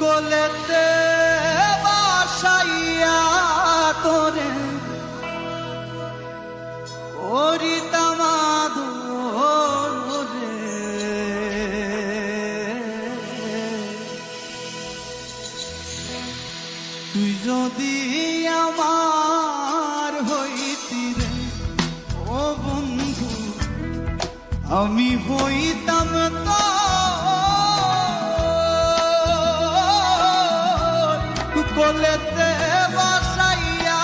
কলেতে বসাইয়া তোরে। করিতাম তুই যদি আমার হইতি রে ও বন্ধু আমি হইতাম তো কলেতে বসাইয়া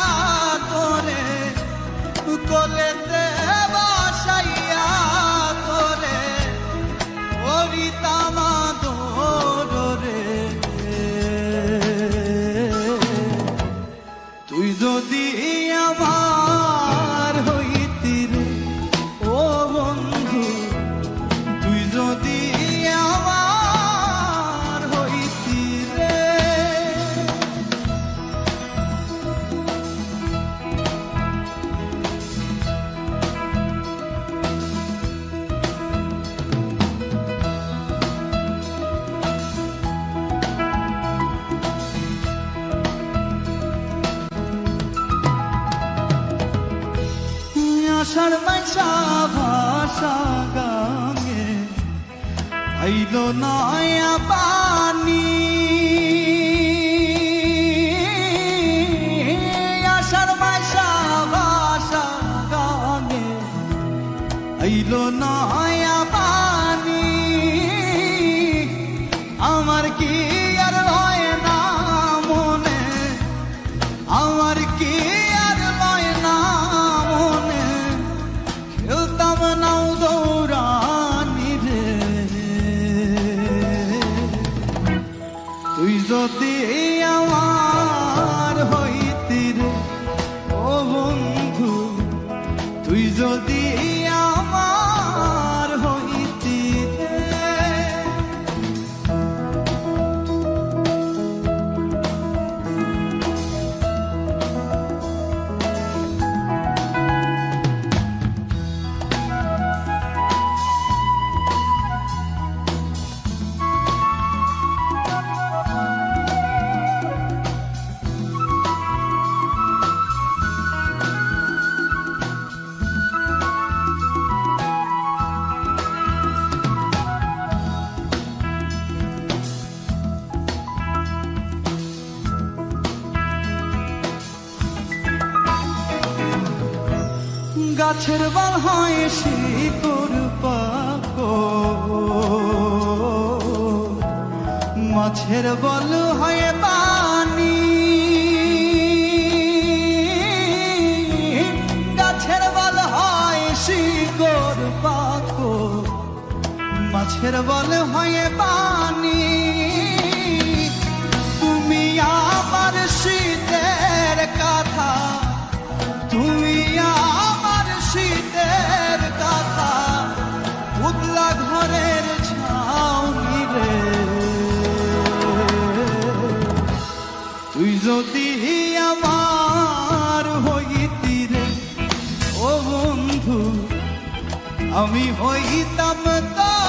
তোরে কলেতে বসাইয়া তোরে হরিতাম রে তুই যদি আমার হইতি ও বন্ধু, তুই যদি আষাঢ় মাইশা ভাষা গাঙে। আইলো নয়া পানি আষাঢ় মাইশা ভাষা গাঙে। আইলো নয়া গাছের বল হয় শিকড় পাকো মাছের বল হয় পানি। গাছের বল হয় শিকড় পাকো মাছের বল হয় পানি। আমি হইতাম তো